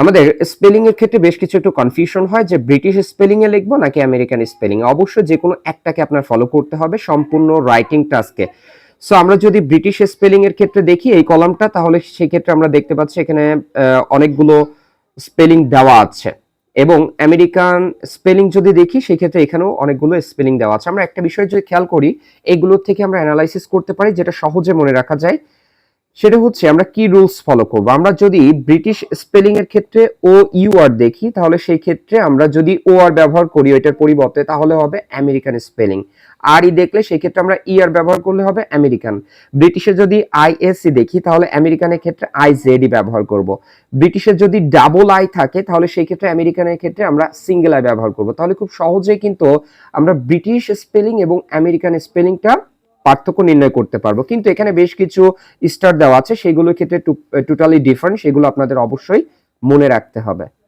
আমাদের স্পেলিং এর ক্ষেত্রে বেশ কিছু একটু কনফিউশন হয় যে ব্রিটিশ স্পেলিং এ লিখব নাকি আমেরিকান স্পেলিং অবশ্যই যে কোনো একটাকে আপনার ফলো করতে হবে সম্পূর্ণ রাইটিং টাস্কে সো আমরা যদি ব্রিটিশ স্পেলিং এর ক্ষেত্রে দেখি এই কলামটা তাহলে সেই ক্ষেত্রে আমরা দেখতে পাচ্ছি এখানে অনেকগুলো স্পেলিং দেওয়া আছে। এবং আমেরিকান স্পেলিং যদি দেখি সেই ক্ষেত্রে এখানেও অনেকগুলো স্পেলিং দেওয়া আছে। আমরা একটা বিষয় যদি খেয়াল করি, এগুলোর থেকে আমরা অ্যানালাইসিস করতে পারি, যেটা সহজে মনে রাখা যায় সেটা হচ্ছে আমরা কি রুলস ফলো করব? আমরা যদি ব্রিটিশ স্পেলিং এর ক্ষেত্রে ও ইউ আর দেখি, তাহলে সেই ক্ষেত্রে আমরা যদি ও আর ব্যবহার করি এটার পরিবর্তে তাহলে হবে আমেরিকান স্পেলিং আর ই দেখলে সেই ক্ষেত্রে আমরা ই আর ব্যবহার করলে হবে আমেরিকান ব্রিটিশে যদি আই এস সি দেখি, তাহলে আমেরিকানের ক্ষেত্রে আই জেড ই ব্যবহার করব। ব্রিটিশের যদি ডাবল আই থাকে, তাহলে সেই ক্ষেত্রে আমেরিকানের ক্ষেত্রে আমরা সিঙ্গেল আই ব্যবহার করব। তাহলে খুব সহজেই কিন্তু আমরা ব্রিটিশ স্পেলিং এবং আমেরিকান স্পেলিংটা পার্থক্য নির্ণয় করতে পারব। কিন্তু এখানে বেশ কিছু স্টার দেওয়া আছে, সেগুলোর ক্ষেত্রে টোটালি ডিফারেন্ট সেগুলো আপনাদের অবশ্যই মনে রাখতে হবে।